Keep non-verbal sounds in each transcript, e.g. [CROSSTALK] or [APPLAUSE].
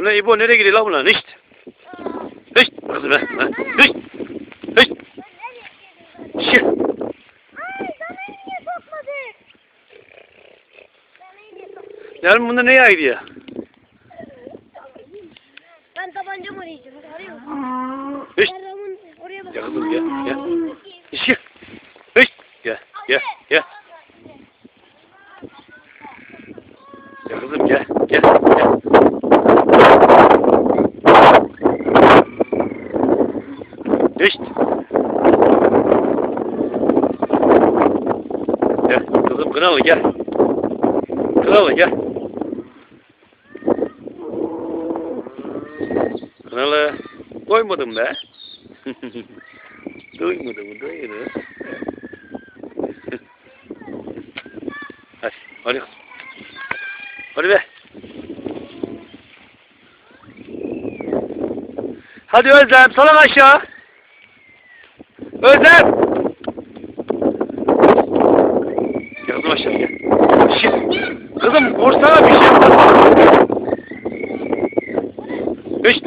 Bu ne İbo nereye gidiyor lan bunlar? Hışt. Hışt. Kızım? Sana niye sokmadık? Yarın bunda neye gidiyor? Ben tabancamı arayacağım. Arıyor musun? Hışt. Ben Ramon oraya bak. Gel kızım gel. Gel. Şık. Hışt. Gel. Gel. Gel. Gel kızım gel. Gel. Gel. Hışt. Gel kızım kınalı gel. Kınalı gel. Kınalı. Koymadım be. [LAUGHS] Duymadı mı? Duymadı. hadi. Hadi kızım. Hadi be. Hadi Özlem salın aşağı. Özlem. Kızım aşağı gel. Şişt. Kızım vursana bir şey. Hışt.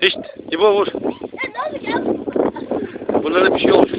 Hışt. İbo vur. Bunlara bir şey olmuş.